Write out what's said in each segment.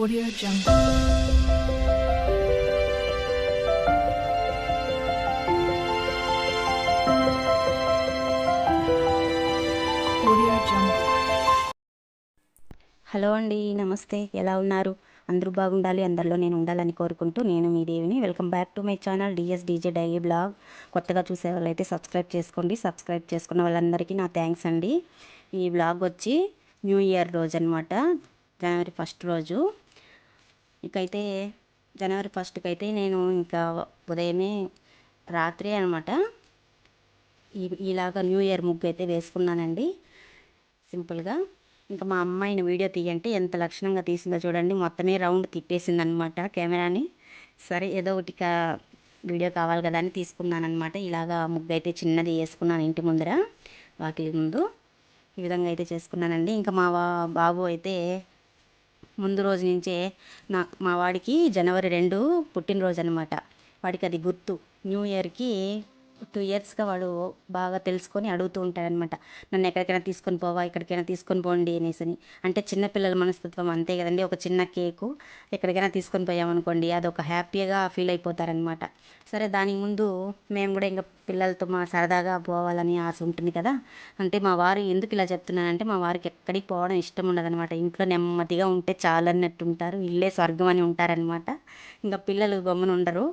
Audio Jungle. Audio Jungle. Hello అండి నమస్తే. ఎలా ఉన్నారు? అందరూ బాగుండాలి అందరిలో నేను ఉండాలని కోరుకుంటూ నేను మీ దేవిని welcome back to my channel DS DJ daily blog. కొత్తగా చూసే వాళ్ళైతే సబ్స్క్రైబ్ చేసుకోండి. సబ్స్క్రైబ్ చేసుకున్న వాళ్ళందరికీ నా థ్యాంక్స్ అండి. ఈ బ్లాగ్ వచ్చి న్యూ ఇయర్ రోజు అనమాట జనవరి ఫస్ట్ రోజు. ఇకైతే జనవరి ఫస్ట్కి అయితే నేను ఇంకా ఉదయమే రాత్రి అనమాట. ఈ ఇలాగ న్యూ ఇయర్ ముగ్గు అయితే వేసుకున్నానండి. సింపుల్గా. ఇంకా మా అమ్మాయిని వీడియో తీయంటే ఎంత లక్షణంగా తీసిందో చూడండి. మొత్తమే రౌండ్ తిప్పేసింది అనమాట కెమెరాని. సరే ఏదో ఒకటి కా వీడియో కావాలి కదా అని తీసుకున్నాను అనమాట ఇలాగా ముగ్గు అయితే చిన్నది వేసుకున్నాను ఇంటి ముందర వాకిలి ముందు. ఈ విధంగా అయితే చేసుకున్నానండి. ఇంకా మా వా బాబు అయితే ముందు రోజు నుంచే నా మా వాడికి జనవరి రెండు పుట్టినరోజు అనమాట వాడికి అది గుర్తు. న్యూ ఇయర్కి టూ ఇయర్స్గా వాడు బాగా తెలుసుకొని అడుగుతూ ఉంటాడనమాట నన్ను ఎక్కడికైనా తీసుకొని పోవా ఎక్కడికైనా తీసుకొని పోండి అనేసి అంటే చిన్నపిల్లల మనస్తత్వం అంతే కదండి. ఒక చిన్న కేకు ఎక్కడికైనా తీసుకొని పోయామనుకోండి అది ఒక హ్యాపీగా ఫీల్ అయిపోతారనమాట సరే దానికి ముందు మేము కూడా ఇంకా పిల్లలతో మా సరదాగా పోవాలని ఆశ ఉంటుంది కదా. అంటే మా వారు ఎందుకు ఇలా చెప్తున్నానంటే మా వారికి ఎక్కడికి పోవడం ఇష్టం ఉండదనమాట ఇంట్లో నెమ్మదిగా ఉంటే చాలన్నట్టు ఉంటారు ఇల్లే స్వర్గం అని ఉంటారనమాట ఇంకా పిల్లలు గమ్మున ఉండరు.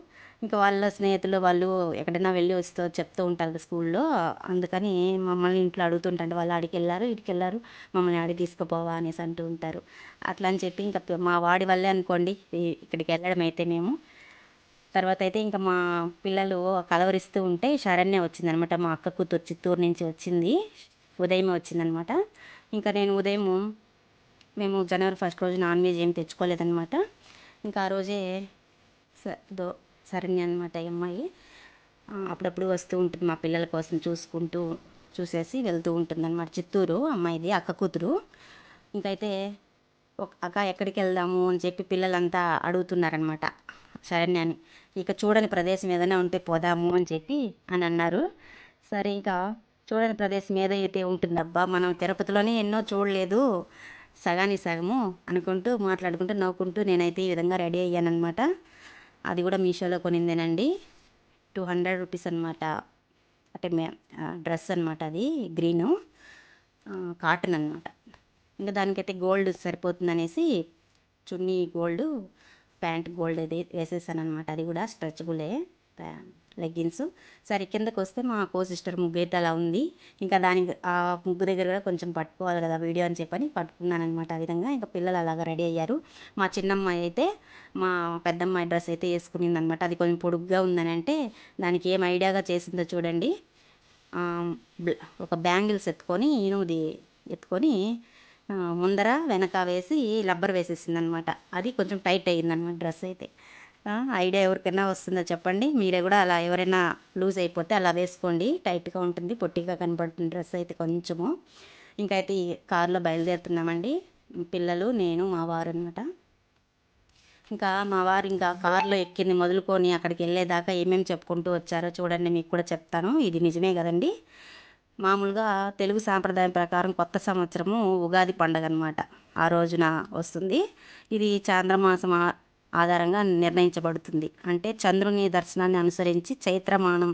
ఇంకా వాళ్ళ స్నేహితులు వాళ్ళు ఎక్కడైనా వెళ్ళి వస్తూ చెప్తూ ఉంటారు స్కూల్లో అందుకని మమ్మల్ని ఇంట్లో అడుగుతుంటారు. వాళ్ళు ఆడికి వెళ్ళారు ఇటుకి వెళ్ళారు మమ్మల్ని ఆడికి తీసుకుపోవా అనేసి అంటూ ఉంటారు. అట్లా అని చెప్పి ఇంకా మా వాడి వల్లే అనుకోండి ఇక్కడికి వెళ్ళడం అయితే మేము. తర్వాత అయితే ఇంకా మా పిల్లలు కలవరిస్తూ ఉంటే శరణ్య వచ్చిందనమాట. మా అక్క కూతురు చిత్తూరు నుంచి వచ్చింది. ఉదయమే వచ్చిందనమాట. ఇంకా నేను ఉదయం మేము జనవరి ఫస్ట్ రోజు నాన్ వెజ్ ఏం తెచ్చుకోలేదనమాట. ఇంకా ఆ రోజే స- దో శరణ్య అనమాట ఈ అమ్మాయి. అప్పుడప్పుడు వస్తూ ఉంటుంది మా పిల్లల కోసం చూసుకుంటూ చూసేసి వెళ్తూ ఉంటుంది అనమాట చిత్తూరు అమ్మాయిది అక్క కూతురు. ఇంకైతే ఒక అక్క ఎక్కడికి వెళ్దాము? అని చెప్పి పిల్లలంతా అడుగుతున్నారనమాట శరణ్యాని ఇక చూడని ప్రదేశం ఏదైనా ఉంటే పోదాము అని చెప్పి అని అన్నారు. సరే ఇక చూడని ప్రదేశం ఏదైతే ఉంటుందబ్బా మనం తిరుపతిలోనే ఎన్నో చూడలేదు సగాని సగము అనుకుంటూ మాట్లాడుకుంటూ నవ్వుకుంటూ నేనైతే ఈ విధంగా రెడీ అయ్యానమాట అది కూడా మీషోలో కొనిందేనండి. టూ హండ్రెడ్ రూపీస్ అనమాట అంటే మే డ్రెస్ అనమాట అది గ్రీను కాటన్ అనమాట ఇంకా దానికైతే గోల్డ్ సరిపోతుంది అనేసి చున్నీ గోల్డ్ ప్యాంట్ గోల్డ్ అది వేసేసాను అనమాట అది కూడా స్ట్రెచబులే. లెగ్గిన్స్. సరే కిందకు వస్తే మా కో సిస్టర్ ముగ్గు అలా ఉంది. ఇంకా దాని ఆ ముగ్గు దగ్గర కూడా కొంచెం పట్టుకోవాలి కదా వీడియో అని చెప్పని పట్టుకున్నాను అనమాట ఆ విధంగా. ఇంకా పిల్లలు అలాగా రెడీ అయ్యారు. మా చిన్నమ్మాయి అయితే మా పెద్దమ్మాయి డ్రెస్ అయితే వేసుకునింది అనమాట అది కొంచెం పొడుగ్గా ఉందని అంటే దానికి ఏం ఐడియాగా చేసిందో చూడండి. ఒక బ్యాంగిల్స్ ఎత్తుకొని ఈనుది ఎత్తుకొని ముందర వెనక వేసి రబ్బర్ వేసేసింది అనమాట అది కొంచెం టైట్ అయ్యిందనమాట డ్రెస్ అయితే. ఐడియా ఎవరికైనా వస్తుందో చెప్పండి. మీరే కూడా అలా ఎవరైనా లూజ్ అయిపోతే అలా వేసుకోండి. టైట్గా ఉంటుంది పొట్టిగా కనబడుతుంది డ్రెస్ అయితే కొంచెము. ఇంకైతే ఈ కారులో బయలుదేరుతున్నామండి. పిల్లలు నేను మా వారు అనమాట ఇంకా మా వారు ఇంకా కారులో ఎక్కింది మొదలుకొని అక్కడికి వెళ్ళేదాకా ఏమేమి చెప్పుకుంటూ వచ్చారో చూడండి మీకు కూడా చెప్తాను. ఇది నిజమే కదండి. మామూలుగా తెలుగు సాంప్రదాయం ప్రకారం కొత్త సంవత్సరము ఉగాది పండగ అనమాట ఆ రోజున వస్తుంది. ఇది చాంద్రమాసం ఆధారంగా నిర్ణయించబడుతుంది. అంటే చంద్రుని దర్శనాన్ని అనుసరించి చైత్రమానం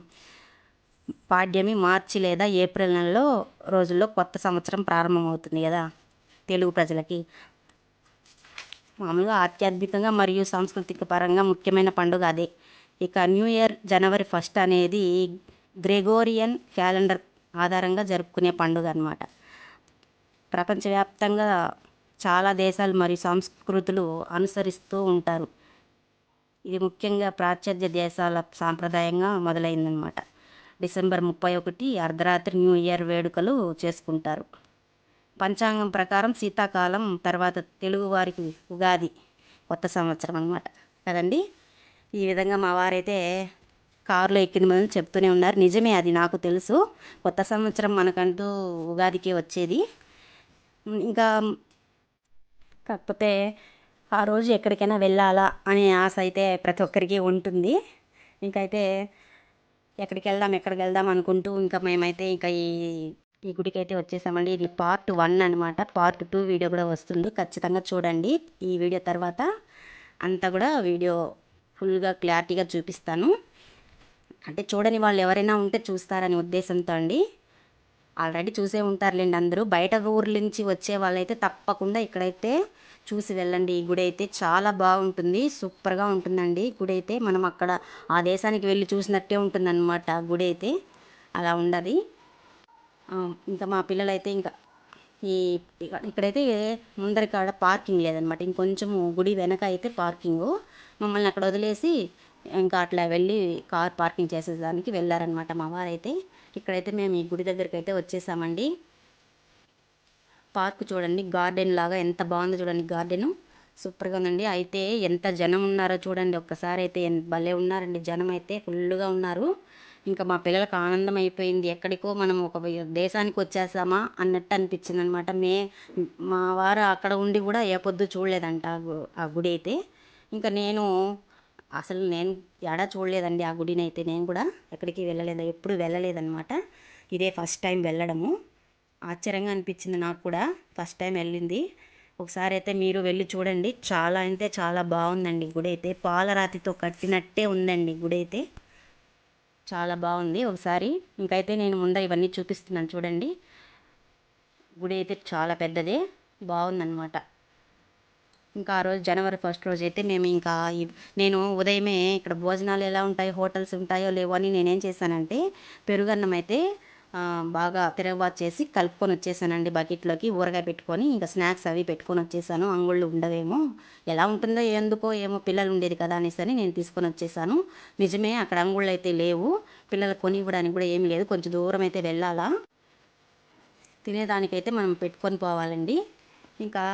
పాడ్యమి మార్చి లేదా ఏప్రిల్ నెలలో రోజుల్లో కొత్త సంవత్సరం ప్రారంభమవుతుంది కదా తెలుగు ప్రజలకి. మామూలుగా ఆధ్యాత్మికంగా మరియు సాంస్కృతిక పరంగా ముఖ్యమైన పండుగ అదే. ఇక న్యూ ఇయర్ జనవరి ఫస్ట్ అనేది గ్రెగోరియన్ క్యాలెండర్ ఆధారంగా జరుపుకునే పండుగ అనమాట ప్రపంచవ్యాప్తంగా చాలా దేశాలు మరియు సంస్కృతులు అనుసరిస్తూ ఉంటారు. ఇది ముఖ్యంగా పాశ్చాత్య దేశాల సాంప్రదాయంగా మొదలైందనమాట డిసెంబర్ ముప్పై ఒకటి అర్ధరాత్రి న్యూ ఇయర్ వేడుకలు చేసుకుంటారు. పంచాంగం ప్రకారం శీతాకాలం తర్వాత తెలుగు వారికి ఉగాది కొత్త సంవత్సరం అనమాట కదండి? ఈ విధంగా మా వారైతే కారులో ఎక్కిన మంది చెప్తూనే ఉన్నారు. నిజమే అది నాకు తెలుసు. కొత్త సంవత్సరం మనకంటూ ఉగాదికే వచ్చేది. ఇంకా కాకపోతే ఆ రోజు ఎక్కడికైనా వెళ్ళాలా అనే ఆశ అయితే ప్రతి ఒక్కరికి ఉంటుంది. ఇంకైతే ఎక్కడికి వెళ్దాం ఎక్కడికి వెళ్దాం అనుకుంటూ ఇంకా మేమైతే ఇంకా ఈ ఈ గుడికి అయితే వచ్చేసామండి. ఇది పార్ట్ వన్ అనమాట పార్ట్ టూ వీడియో కూడా వస్తుంది. ఖచ్చితంగా చూడండి. ఈ వీడియో తర్వాత అంతా కూడా వీడియో ఫుల్గా క్లారిటీగా చూపిస్తాను. అంటే చూడని వాళ్ళు ఎవరైనా ఉంటే చూస్తారని ఉద్దేశంతో అండి. ఆల్రెడీ చూసే ఉంటారులేండి అందరూ. బయట ఊర్ల నుంచి వచ్చే వాళ్ళైతే తప్పకుండా ఇక్కడైతే చూసి వెళ్ళండి. ఈ గుడి అయితే చాలా బాగుంటుంది. సూపర్గా ఉంటుందండి. గుడి అయితే మనం అక్కడ ఆ దేశానికి వెళ్ళి చూసినట్టే ఉంటుందన్నమాట ఆ గుడి అయితే. అలా ఉండదు. ఇంకా మా పిల్లలైతే ఇంకా ఈ ఇక్కడైతే ముందరి కాడ పార్కింగ్ లేదనమాట ఇంకొంచెం గుడి వెనక అయితే పార్కింగు. మమ్మల్ని అక్కడ వదిలేసి ఇంకా అట్లా వెళ్ళి కార్ పార్కింగ్ చేసేదానికి వెళ్ళారనమాట మా వారైతే. ఇక్కడైతే మేము ఈ గుడి దగ్గరికి అయితే వచ్చేసామండి. పార్క్ చూడండి గార్డెన్ లాగా ఎంత బాగుందో చూడండి గార్డెన్. సూపర్గా ఉందండి. అయితే ఎంత జనం ఉన్నారో చూడండి ఒక్కసారి అయితే భలే ఉన్నారండి జనం అయితే ఫుల్గా ఉన్నారు. ఇంకా మా పిల్లలకు ఆనందం అయిపోయింది. ఎక్కడికో మనం ఒక దేశానికి వచ్చేసామా అన్నట్టు అనిపించింది అనమాట మే మా వారు అక్కడ ఉండి కూడా ఏ పొద్దు చూడలేదంట గు- ఆ గుడి అయితే. ఇంకా నేను అసలు నేను ఎడా చూడలేదండి ఆ గుడిని అయితే నేను కూడా ఎక్కడికి వెళ్ళలేదు ఎప్పుడు వెళ్ళలేదనమాట ఇదే ఫస్ట్ టైం వెళ్ళడము. ఆశ్చర్యంగా అనిపించింది నాకు కూడా ఫస్ట్ టైం వెళ్ళింది. ఒకసారి అయితే మీరు వెళ్ళి చూడండి. చాలా అంటే చాలా బాగుందండి గుడి అయితే. పాలరాతితో కట్టినట్టే ఉందండి గుడి అయితే. చాలా బాగుంది. ఒకసారి ఇంకైతే నేను ముందర ఇవన్నీ చూపిస్తున్నాను చూడండి. గుడి అయితే చాలా పెద్దదే బాగుందన్నమాట. ఇంకా ఆ రోజు జనవరి ఫస్ట్ రోజు అయితే మేము ఇంకా నేను ఉదయమే ఇక్కడ భోజనాలు ఎలా ఉంటాయి హోటల్స్ ఉంటాయో లేవో అని నేనేం చేశానంటే పెరుగన్నం అయితే బాగా తిరగబాతు చేసి కలుపుకొని వచ్చేసానండి బకెట్లోకి ఊరగాయ పెట్టుకొని ఇంకా స్నాక్స్ అవి పెట్టుకొని వచ్చేసాను. అంగుళ్ళు ఉండవేమో ఎలా ఉంటుందో ఎందుకో ఏమో పిల్లలు ఉండేది కదా అనేసి అని నేను తీసుకొని వచ్చేసాను. నిజమే అక్కడ అంగుళ్ళు అయితే లేవు పిల్లలు కొని ఇవ్వడానికి కూడా ఏమీ లేదు కొంచెం దూరం అయితే వెళ్ళాలా. తినేదానికైతే మనం పెట్టుకొని పోవాలండి. ఇంకా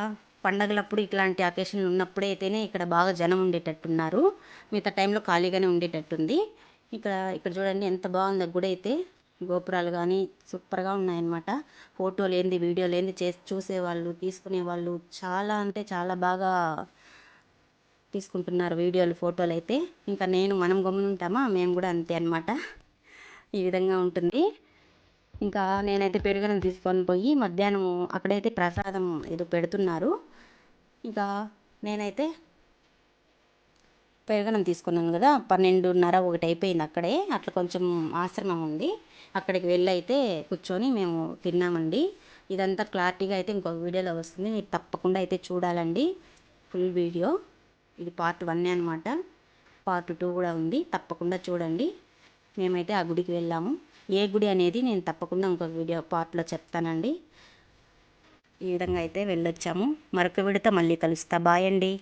పండగలప్పుడు ఇట్లాంటి అకేషన్లు ఉన్నప్పుడైతేనే అయితేనే ఇక్కడ బాగా జనం ఉండేటట్టున్నారు. మిగతా టైంలో ఖాళీగానే ఉండేటట్టుంది. ఇక్కడ ఇక్కడ చూడండి ఎంత బాగుందో. గుడి అయితే గోపురాలు కానీ సూపర్గా ఉన్నాయన్నమాట. ఫోటోలు ఏంది వీడియోలు ఏంది చేసి చూసేవాళ్ళు తీసుకునేవాళ్ళు చాలా అంటే చాలా బాగా తీసుకుంటున్నారు వీడియోలు ఫోటోలు అయితే. ఇంకా నేను మనం గమ్మునుంటామా మేము కూడా అంతే అనమాట ఈ విధంగా ఉంటుంది. ఇంకా నేనైతే పెరుగన్నం తీసుకొని పోయి మధ్యాహ్నం అక్కడైతే ప్రసాదం ఏదో పెడుతున్నారు. ఇంకా నేనైతే పెరుగన్నం తీసుకున్నాను కదా పన్నెండున్నర ఒకటి అయిపోయింది అక్కడే. అట్లా కొంచెం ఆశ్రమం ఉంది. అక్కడికి వెళ్ళి అయితే కూర్చొని మేము తిన్నామండి. ఇదంతా క్లారిటీగా అయితే ఇంకొక వీడియోలో వస్తుంది. మీరు తప్పకుండా అయితే చూడాలండి. Full video. ఇది పార్ట్ వన్ అనమాట పార్ట్ టూ కూడా ఉంది. తప్పకుండా చూడండి. మేమైతే ఆ గుడికి వెళ్ళాము. ఏ గుడి అనేది నేను తప్పకుండా ఇంకొక వీడియో పార్ట్లో చెప్తానండి. ఈ విధంగా అయితే వెళ్ళొచ్చాము. మరొక విడత మళ్ళీ కలుస్తా. బాయ్ అండి.